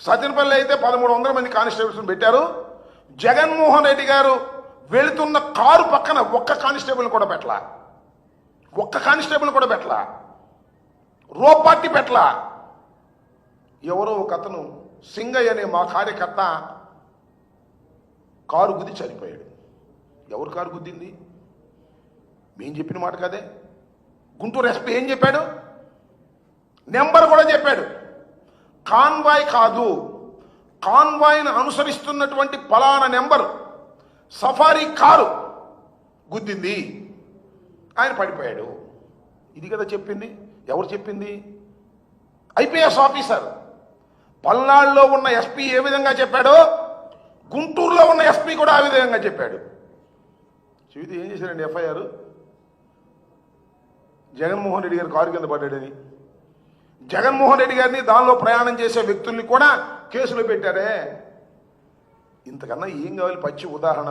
సత్యనపల్లి అయితే పదమూడు వందల మంది కానిస్టేబుల్స్ పెట్టారు. జగన్మోహన్ రెడ్డి గారు వెళుతున్న కారు పక్కన ఒక్క కానిస్టేబుల్ కూడా పెట్టలా. ఒక్క కానిస్టేబుల్ కూడా పెట్టలా. రోపాటి పెట్టలా. ఎవరో ఒక అతను సింగయ్య అనే మా కార్యకర్త కారు గుద్ది చనిపోయాడు. ఎవరు కారు గుద్దింది? మేం చెప్పిన మాట కదే. గుంటూరు ఎస్పీ ఏం చెప్పాడు? నెంబర్ కూడా చెప్పాడు. కాన్వాయ్ కాదు. కాన్వాయ్ను అనుసరిస్తున్నటువంటి పలానా నెంబర్. Safari car గుద్దింది. ఆయన పడిపోయాడు. ఇది కదా చెప్పింది? ఎవరు చెప్పింది? IPS officer. పల్నాడులో ఉన్న ఎస్పీ ఏ విధంగా చెప్పాడో? గుంటూరులో ఉన్న ఎస్పీ కూడా ఆ విధంగా చెప్పాడు. చెబితే ఏం చేశారండి ఎఫ్ఐఆర్? జగన్మోహన్ రెడ్డి గారు కారు కింద పడ్డాడని. జగన్మోహన్ రెడ్డి గారిని దానిలో ప్రయాణం చేసే వ్యక్తుల్ని కూడా కేసులో పెట్టారే. ఇంతకన్నా ఏం కావాలి? పచ్చి ఉదాహరణ